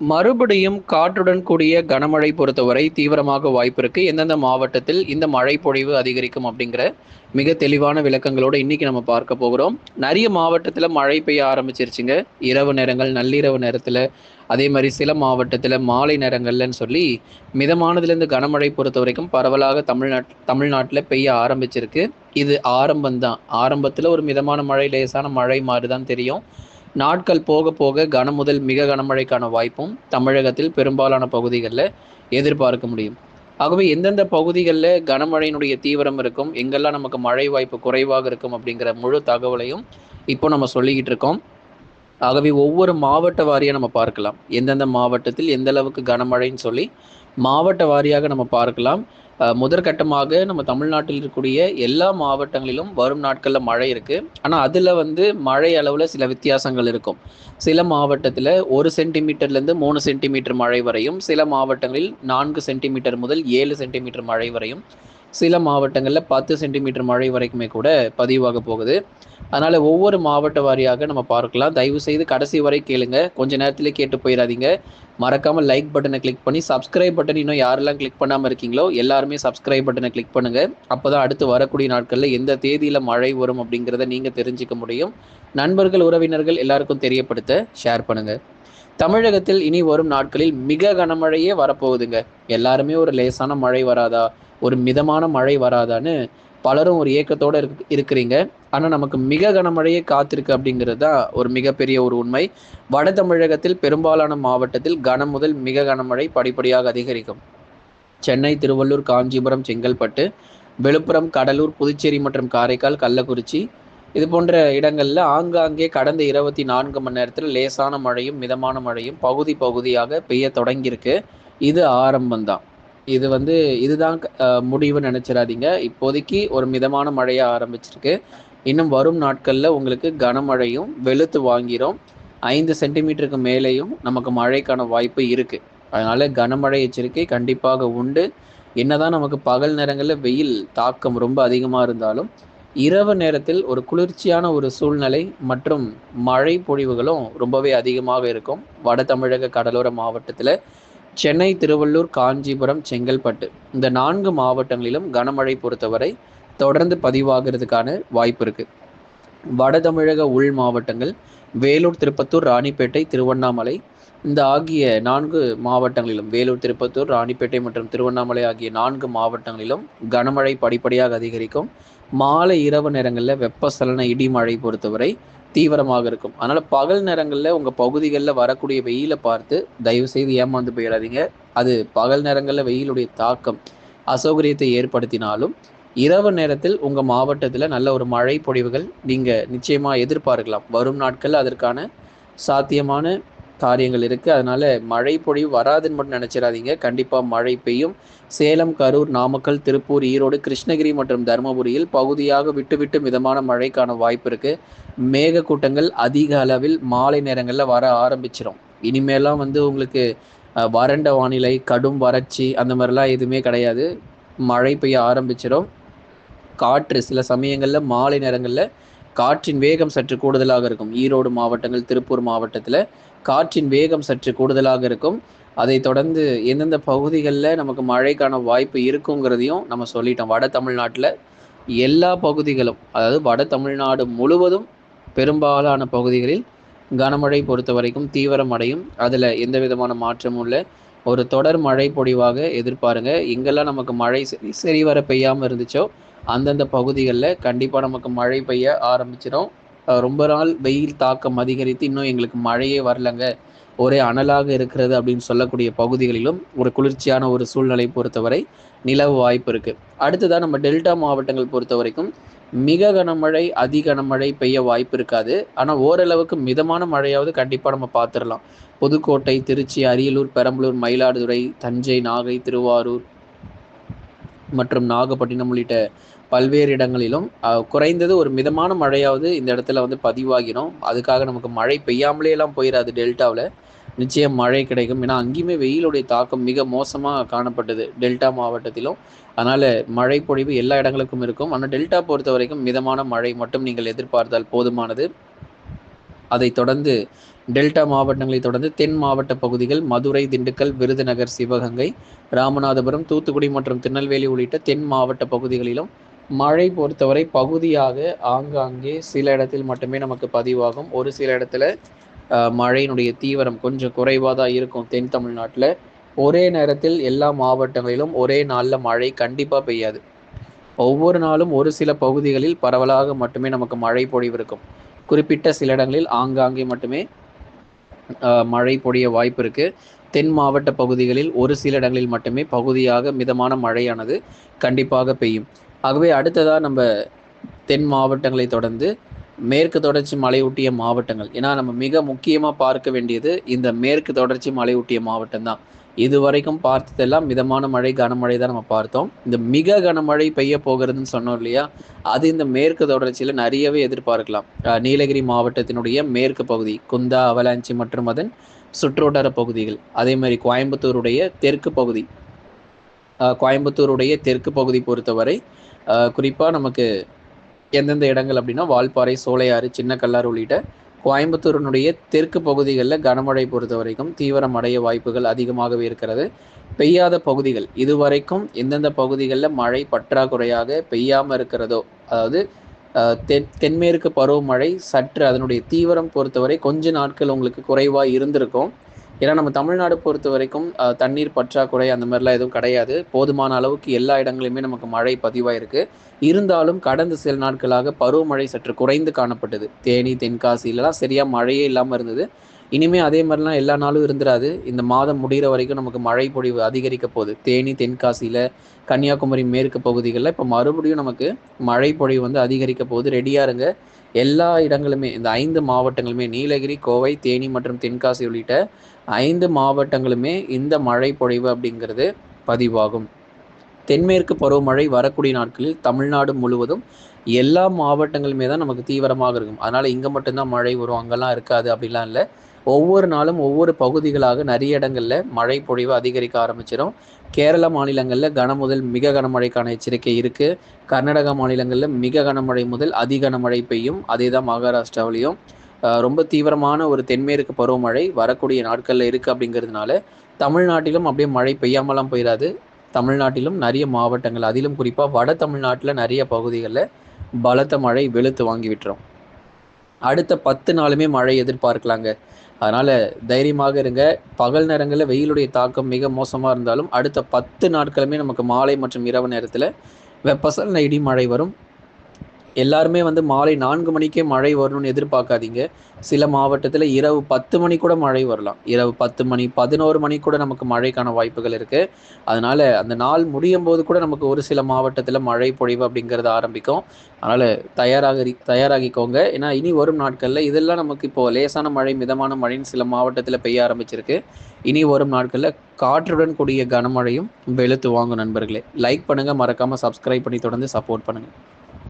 மறுபடியும் காற்றுடன் கூடிய கனமழை பொறுத்தவரை தீவிரமாக வாய்ப்பு இருக்கு. எந்தெந்த மாவட்டத்தில் இந்த மழை பொழிவு அதிகரிக்கும் அப்படிங்கிற மிக தெளிவான விளக்கங்களோட இன்னைக்கு நம்ம பார்க்க போகிறோம். நிறைய மாவட்டத்தில் மழை பெய்ய ஆரம்பிச்சிருச்சுங்க. இரவு நேரங்கள் நள்ளிரவு நேரத்தில். அதே மாதிரி சில மாவட்டத்தில் மாலை நேரங்கள்லன்னு சொல்லி மிதமானதுலேருந்து கனமழை பொறுத்த வரைக்கும் பரவலாக தமிழ்நாட் தமிழ்நாட்டில் பெய்ய ஆரம்பிச்சிருக்கு. இது ஆரம்பம் தான் ஆரம்பத்தில் ஒரு மிதமான மழை லேசான மழை மாதிரி தான் தெரியும். நாட்கள் போக போக கன முதல் மிக கனமழைக்கான வாய்ப்பும் தமிழகத்தில் பெரும்பாலான பகுதிகளில் எதிர்பார்க்க முடியும். ஆகவே எந்தெந்த பகுதிகளில் கனமழையினுடைய தீவிரம் இருக்கும் எங்கெல்லாம் நமக்கு மழை வாய்ப்பு குறைவாக இருக்கும் அப்படிங்கிற முழு தகவலையும் இப்போ நம்ம சொல்லிக்கிட்டு இருக்கோம். ஆகவே ஒவ்வொரு மாவட்ட வாரியாக நம்ம பார்க்கலாம். எந்தெந்த மாவட்டத்தில் எந்த அளவுக்கு கனமழைன்னு சொல்லி மாவட்ட வாரியாக நம்ம பார்க்கலாம். முதற்கட்டமாக நம்ம தமிழ்நாட்டில் இருக்கக்கூடிய எல்லா மாவட்டங்களிலும் வரும் நாட்களில் மழை இருக்குது ஆனால் அதில் வந்து மழை அளவில் சில வித்தியாசங்கள் இருக்கும். சில மாவட்டத்தில் ஒரு சென்டிமீட்டர்லேருந்து மூணு சென்டிமீட்டர் மழை வரையும் சில மாவட்டங்களில் நான்கு சென்டிமீட்டர் முதல் ஏழு சென்டிமீட்டர் மழை வரையும். சில மாவட்டங்களில் பத்து சென்டிமீட்டர் மழை வரைக்குமே கூட பதிவாக போகுது. அதனால் ஒவ்வொரு மாவட்ட வாரியாக நம்ம பார்க்கலாம். தயவு செய்து கடைசி வரை கேளுங்க. கொஞ்ச நேரத்திலே கேட்டு போயிடாதீங்க. மறக்காமல் லைக் பட்டனை கிளிக் பண்ணி சப்ஸ்கிரைப் பட்டன் இன்னும் யாரெல்லாம் கிளிக் பண்ணாமல் இருக்கீங்களோ எல்லாருமே சப்ஸ்கிரைப் பட்டனை கிளிக் பண்ணுங்கள் அப்போ தான் அடுத்து வரக்கூடிய நாட்களில் எந்த தேதியில் மழை வரும் அப்படிங்கிறத நீங்கள் தெரிஞ்சுக்க முடியும். நண்பர்கள் உறவினர்கள் எல்லாருக்கும் தெரியப்படுத்த ஷேர் பண்ணுங்கள் தமிழகத்தில் இனி வரும் நாட்களில் மிக கனமழையே வரப்போகுதுங்க. எல்லாருமே ஒரு லேசான மழை வராதா? ஒரு மிதமான மழை வராதான்னு பலரும் ஒரு ஏக்கத்தோடு இருக்கு இருக்கிறீங்க. ஆனால் நமக்கு மிக கனமழையே காத்திருக்கு அப்படிங்கிறது தான் ஒரு மிகப்பெரிய ஒரு உண்மை. வட தமிழகத்தில் பெரும்பாலான மாவட்டத்தில் கனம் முதல் மிக கனமழை படிப்படியாக அதிகரிக்கும். சென்னை திருவள்ளூர் காஞ்சிபுரம் செங்கல்பட்டு விழுப்புரம் கடலூர் புதுச்சேரி மற்றும் காரைக்கால் கள்ளக்குறிச்சி இது போன்ற இடங்களில் ஆங்காங்கே கடந்த இருபத்தி நான்கு மணி நேரத்தில் லேசான மழையும் மிதமான மழையும் பகுதி பகுதியாக பெய்ய தொடங்கியிருக்கு. இது ஆரம்பம்தான். இது வந்து இதுதான் முடிவு நினச்சிடாதீங்க. இப்போதைக்கு ஒரு மிதமான மழையாக ஆரம்பிச்சிருக்கு. இன்னும் வரும் நாட்களில் உங்களுக்கு கனமழையும் வெளுத்து வாங்கிரும். ஐந்து சென்டிமீட்டருக்கு மேலேயும் நமக்கு மழைக்கான வாய்ப்பு இருக்குது அதனால் கனமழை எச்சரிக்கை கண்டிப்பாக உண்டு. என்னதான் நமக்கு பகல் நேரங்களில் வெயில் தாக்கம் ரொம்ப அதிகமாக இருந்தாலும் இரவு நேரத்தில் ஒரு குளிர்ச்சியான ஒரு சூழ்நிலை மற்றும் மழை பொழிவுகளும் ரொம்பவே அதிகமாக இருக்கும். வட தமிழக கடலோர மாவட்டத்தில் சென்னை திருவள்ளூர் காஞ்சிபுரம் செங்கல்பட்டு இந்த நான்கு மாவட்டங்களிலும் கனமழை பொறுத்தவரை தொடர்ந்து பதிவாகிறதுக்கான வாய்ப்பு இருக்கு. வட தமிழக உள் மாவட்டங்கள் வேலூர் திருப்பத்தூர் ராணிப்பேட்டை திருவண்ணாமலை இந்த ஆகிய நான்கு மாவட்டங்களிலும் வேலூர் திருப்பத்தூர் ராணிப்பேட்டை மற்றும் திருவண்ணாமலை ஆகிய நான்கு மாவட்டங்களிலும் கனமழை படிப்படியாக அதிகரிக்கும். மாலை இரவு நேரங்களில் வெப்பசலன இடி மழை பொறுத்தவரை தீவிரமாக இருக்கும். அதனால் பகல் நேரங்களில் உங்கள் பகுதிகளில் வரக்கூடிய வெயிலை பார்த்து தயவு செய்து ஏமாந்து போயிடாதீங்க. அது பகல் நேரங்களில் வெயிலுடைய தாக்கம் அசௌகரியத்தை ஏற்படுத்தினாலும் இரவு நேரத்தில் உங்கள் மாவட்டத்தில் நல்ல ஒரு மழை பொழிவுகள் நீங்கள் நிச்சயமாக எதிர்பார்க்கலாம். வரும் நாட்களில் அதற்கான சாத்தியமான காரியங்கள் இருக்குது அதனால் மழை பொழிவு வராதுன்னு மட்டும் நினச்சிடாதீங்க. கண்டிப்பாக மழை பெய்யும். சேலம் கரூர் நாமக்கல் திருப்பூர் ஈரோடு கிருஷ்ணகிரி மற்றும் தருமபுரியில் பகுதியாக விட்டுவிட்டு மிதமான மழைக்கான வாய்ப்பு இருக்குது மேகக்கூட்டங்கள் அதிக அளவில் மாலை நேரங்களில் வர ஆரம்பிச்சிடும் இனிமேலாம் வந்து உங்களுக்கு வறண்ட வானிலை கடும் வறட்சி அந்த மாதிரிலாம் எதுவுமே கிடையாது. மழை பெய்ய ஆரம்பிச்சிடும் காற்று சில சமயங்களில் மாலை நேரங்களில் காற்றின் வேகம் சற்று கூடுதலாக இருக்கும். ஈரோடு மாவட்டங்கள் திருப்பூர் மாவட்டத்தில் காற்றின் வேகம் சற்று கூடுதலாக இருக்கும். அதை தொடர்ந்து எந்தெந்த பகுதிகளில் நமக்கு மழைக்கான வாய்ப்பு இருக்குங்கிறதையும் நம்ம சொல்லிட்டோம். வட தமிழ்நாட்டில் எல்லா பகுதிகளும் அதாவது வட தமிழ்நாடு முழுவதும் பெரும்பாலான பகுதிகளில் கனமழை பொறுத்த வரைக்கும் தீவிரம் அடையும். அதில் எந்த விதமான மாற்றமும் இல்லை. ஒரு தொடர் மழை பொடிவாக எதிர்பாருங்க. எங்கெல்லாம் நமக்கு மழை சரி சரி வர பெய்யாமல் இருந்துச்சோ அந்தந்த பகுதிகளில் கண்டிப்பாக நமக்கு மழை பெய்ய ஆரம்பிச்சிடும் ரொம்ப நாள் வெயில் தாக்கம் அதிகரித்து இன்னும் எங்களுக்கு மழையே வரலங்க. ஒரே அனலாக இருக்கிறது அப்படின்னு சொல்லக்கூடிய பகுதிகளிலும் ஒரு குளிர்ச்சியான ஒரு சூழ்நிலை பொறுத்தவரை நிலவு வாய்ப்பு இருக்கு. அடுத்ததான் நம்ம டெல்டா மாவட்டங்கள் பொறுத்த வரைக்கும் மிக கனமழை அதி கனமழை பெய்ய வாய்ப்பு இருக்காது. ஆனால் ஓரளவுக்கு மிதமான மழையாவது கண்டிப்பாக நம்ம பார்த்துடலாம் புதுக்கோட்டை திருச்சி அரியலூர் பெரம்பலூர் மயிலாடுதுறை தஞ்சை நாகை திருவாரூர் மற்றும் நாகப்பட்டினம் உள்ளிட்ட பல்வேறு இடங்களிலும் குறைந்தது ஒரு மிதமான மழையாவது இந்த இடத்துல வந்து பதிவாகிடும் அதுக்காக நமக்கு மழை பெய்யாமலே எல்லாம் போயிடாது டெல்டாவில். நிச்சயம் மழை கிடைக்கும். ஏன்னா அங்கேயுமே வெயிலுடைய தாக்கம் மிக மோசமாக காணப்பட்டது டெல்டா மாவட்டத்திலும். அதனால் மழை பொழிவு எல்லா இடங்களுக்கும் இருக்கும். ஆனால் டெல்டா பொறுத்த வரைக்கும் மிதமான மழை மட்டும் நீங்கள் எதிர்பார்த்தால் போதுமானது. அதைத் தொடர்ந்து டெல்டா மாவட்டங்களை தொடர்ந்து தென் மாவட்ட பகுதிகள் மதுரை திண்டுக்கல் விருதுநகர் சிவகங்கை ராமநாதபுரம் தூத்துக்குடி மற்றும் திருநெல்வேலி உள்ளிட்ட தென் மாவட்ட பகுதிகளிலும் மழை பொறுத்தவரை பகுதியாக ஆங்காங்கே சில இடத்தில் மட்டுமே நமக்கு பதிவாகும். ஒரு சில இடத்துல மழையினுடைய தீவிரம் கொஞ்சம் குறைவாக தான் இருக்கும் தென் தமிழ்நாட்டில். ஒரே நேரத்தில் எல்லா மாவட்டங்களிலும் ஒரே நாளில் மழை கண்டிப்பாக பெய்யாது. ஒவ்வொரு நாளும் ஒரு சில பகுதிகளில் பரவலாக மட்டுமே நமக்கு மழை பொழிவு இருக்கும் குறிப்பிட்ட சில இடங்களில் ஆங்காங்கே மட்டுமே மழை பொழிய வாய்ப்பு இருக்குது தென் மாவட்ட பகுதிகளில் ஒரு சில இடங்களில் மட்டுமே பகுதியாக மிதமான மழையானது கண்டிப்பாக பெய்யும். ஆகவே அடுத்ததாக நம்ம தென் மாவட்டங்களை தொடர்ந்து மேற்கு தொடர்ச்சி மலையொட்டிய மாவட்டங்கள். ஏன்னா நம்ம மிக முக்கியமாக பார்க்க வேண்டியது இந்த மேற்கு தொடர்ச்சி மலையொட்டிய மாவட்டம் தான். இதுவரைக்கும் பார்த்ததெல்லாம் மிதமான மழை கனமழை தான் நம்ம பார்த்தோம். இந்த மிக கனமழை பெய்ய போகிறதுன்னு சொன்னோம் இல்லையா? அது இந்த மேற்கு தொடர்ச்சியில் நிறையவே எதிர்பார்க்கலாம். நீலகிரி மாவட்டத்தினுடைய மேற்கு பகுதி குந்தா அவலாஞ்சி மற்றும் அதன் சுற்றுவட்டார பகுதிகள். அதே மாதிரி கோயம்புத்தூருடைய தெற்கு பகுதி கோயம்புத்தூருடைய தெற்கு பகுதி பொறுத்தவரை குறிப்பாக நமக்கு எந்தெந்த இடங்கள் அப்படின்னா வால்பாறை சோலையாறு சின்ன கல்லாறு உள்ளிட்ட கோயம்புத்தூரினுடைய தெற்கு பகுதிகளில் கனமழை பொறுத்த வரைக்கும் தீவிரம் அடைய வாய்ப்புகள் அதிகமாகவே இருக்கிறது. பெய்யாத பகுதிகள் இதுவரைக்கும் எந்தெந்த பகுதிகளில் மழை பற்றாக்குறையாக பெய்யாமல் இருக்கிறதோ அதாவது தென் தென்மேற்கு பருவமழை சற்று அதனுடைய தீவிரம் பொறுத்தவரை கொஞ்ச நாட்கள் உங்களுக்கு குறைவாக இருந்திருக்கும். ஏன்னா நம்ம தமிழ்நாடு பொறுத்த வரைக்கும் தண்ணீர் பற்றாக்குறை அந்த மாதிரிலாம் எதுவும் கிடையாது. போதுமான அளவுக்கு எல்லா இடங்களிலுமே நமக்கு மழை பதிவாயிருக்கு. இருந்தாலும் கடந்த சில நாட்களாக பருவமழை சற்று குறைந்து காணப்பட்டது. தேனி தென்காசியிலலாம் சரியாக மழையே இல்லாமல் இருந்தது. இனிமேல் அதே மாதிரிலாம் எல்லா நாளும் இருந்துராது. இந்த மாதம் முடிகிற வரைக்கும் நமக்கு மழை பொழிவு அதிகரிக்க போகுது. தேனி தென்காசியில் கன்னியாகுமரி மேற்கு பகுதிகளில் இப்போ மறுபடியும் நமக்கு மழை பொழிவு வந்து அதிகரிக்க போகுது. ரெடியாக இருங்க. எல்லா இடங்களுமே இந்த ஐந்து மாவட்டங்களுமே நீலகிரி கோவை தேனி மற்றும் தென்காசி உள்ளிட்ட ஐந்து மாவட்டங்களுமே இந்த மழை பொழிவு அப்படிங்கிறது பதிவாகும். தென்மேற்கு பருவமழை வரக்கூடிய நாட்களில் தமிழ்நாடு முழுவதும் எல்லா மாவட்டங்களுமே தான் நமக்கு தீவிரமாக இருக்கும். அதனால் இங்கே மட்டும்தான் மழை வரும் அங்கெல்லாம் இருக்காது அப்படிலாம் இல்லை. ஒவ்வொரு நாளும் ஒவ்வொரு பகுதிகளாக நிறைய இடங்களில் மழை பொழிவு அதிகரிக்க ஆரம்பிச்சிடும் கேரள மாநிலங்களில் கனமுதல் மிக கனமழைக்கான எச்சரிக்கை இருக்குது கர்நாடகா மாநிலங்களில் மிக கனமழை முதல் அதி கனமழை பெய்யும். அதே தான் மகாராஷ்டிராவிலையும் ரொம்ப தீவிரமான ஒரு தென்மேற்கு பருவமழை வரக்கூடிய நாட்களில் இருக்குது அப்படிங்கிறதுனால தமிழ்நாட்டிலும் அப்படியே மழை பெய்யாமலாம் போயிடாது தமிழ்நாட்டிலும் நிறைய மாவட்டங்கள் அதிலும் குறிப்பாக வட தமிழ்நாட்டில் நிறைய பகுதிகளில் பலத்த மழை வெளுத்து வாங்கி விட்டுரும். அடுத்த பத்து நாளுமே மழை எதிர்பார்க்கலாங்க. அதனால் தைரியமாக இருங்க. பகல் நேரங்களில் வெயிலுடைய தாக்கம் மிக மோசமாக இருந்தாலும் அடுத்த பத்து நாட்களுமே நமக்கு மாலை மற்றும் இரவு நேரத்தில் வெப்பசல் இடி மழை வரும். எல்லாருமே வந்து மாலை நான்கு மணிக்கே மழை வரணும்னு எதிர்பார்க்காதீங்க. சில மாவட்டத்தில் இரவு பத்து மணி கூட மழை வரலாம். இரவு பத்து மணி பதினோரு மணி கூட நமக்கு மழைக்கான வாய்ப்புகள் இருக்குது அதனால் அந்த நாள் முடியும் போது கூட நமக்கு ஒரு சில மாவட்டத்தில் மழை பொழிவு அப்படிங்கிறது ஆரம்பிக்கும். அதனால் தயாராக தயாராகிக்கோங்க. ஏன்னா இனி வரும் நாட்களில் இதெல்லாம் நமக்கு இப்போது லேசான மழை மிதமான மழைன்னு சில மாவட்டத்தில் பெய்ய ஆரம்பிச்சிருக்கு. இனி வரும் நாட்களில் காற்றுடன் கூடிய கனமழையும் வெளுத்து வாங்கும் நண்பர்களே. லைக் பண்ணுங்கள் மறக்காமல் சப்ஸ்கிரைப் பண்ணி தொடர்ந்து சப்போர்ட் பண்ணுங்கள்